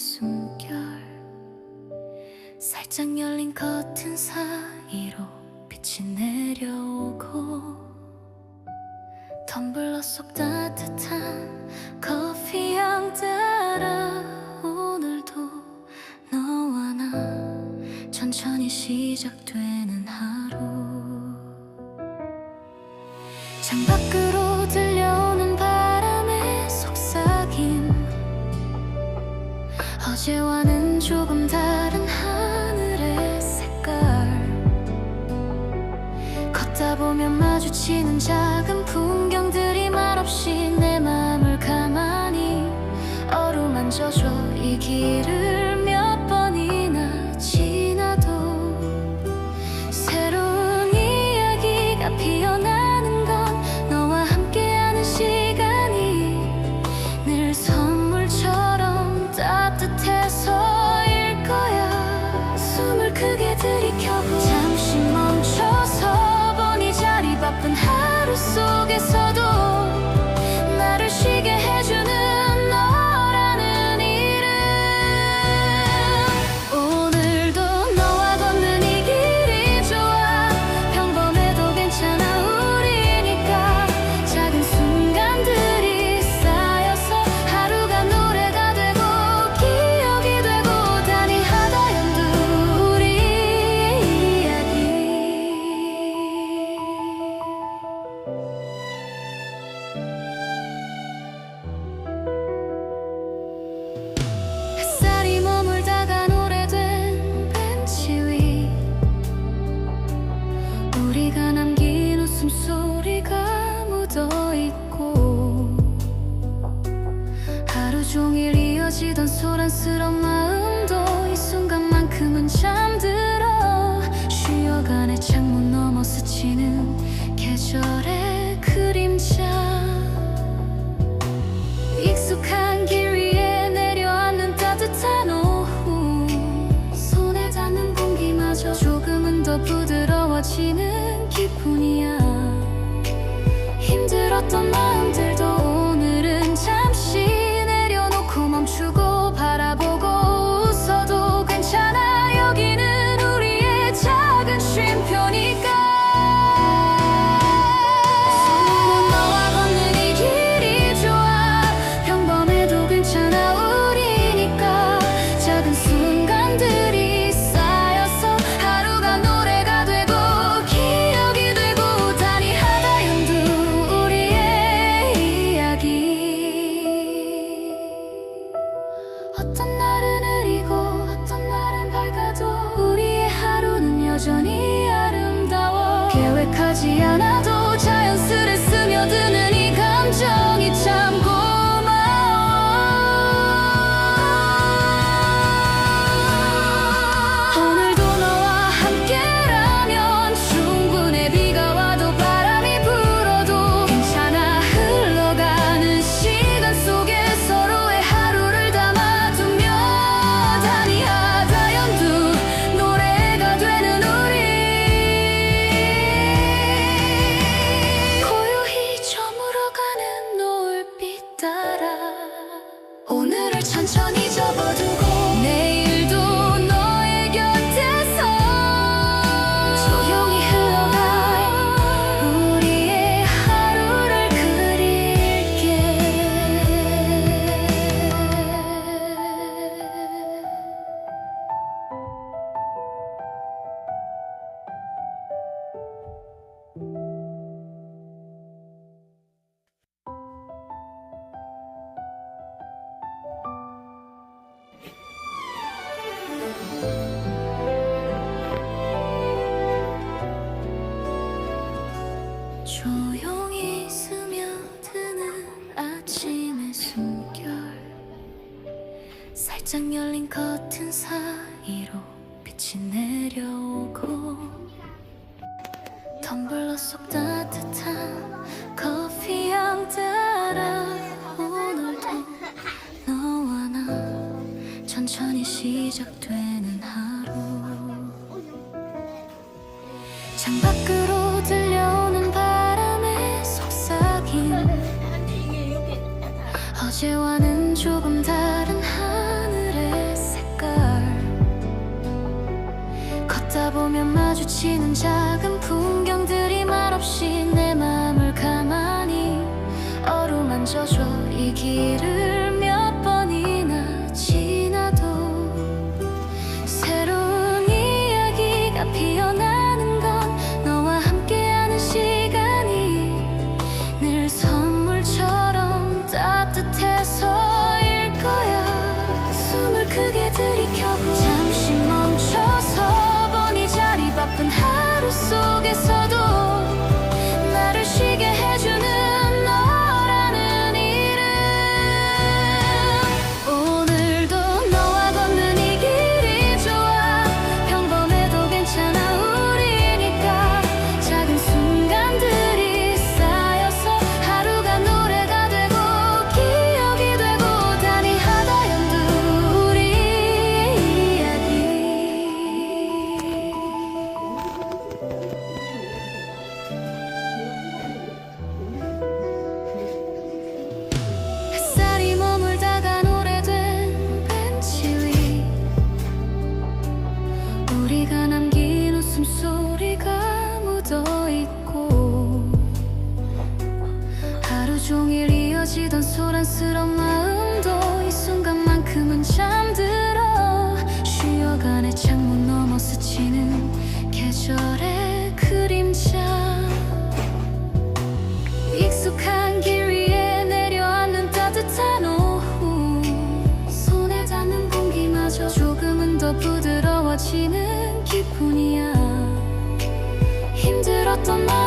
숨결. 살짝 열린 커튼 사이로 빛이 내려오고 텀블러 속 따뜻한 커피 향 따라 오늘도 너와 나 천천히 시작되는 하루. 창밖을 어제와는 조금 다른 하늘의 색깔. 걷다 보면 마주치는 작은 풍경들이 말없이 내 맘을 가만히 어루만져줘. 이 길을 이어지던 소란스러운 마음도 이 순간만큼은 잠들어. 쉬어가네 창문 넘어 스치는 계절의 그림자. 익숙한 길 위에 내려앉는 따뜻한 오후. 손에 닿는 공기마저 조금은 더 부드러워지는 기분이야. 힘들었던 마음들 천천히 저 위로 빛이 내려오고 텀블러 속 따뜻한 커피 향 따라 오늘도 너와 나 천천히 시작되는 하루. 창밖으로 바라보 부드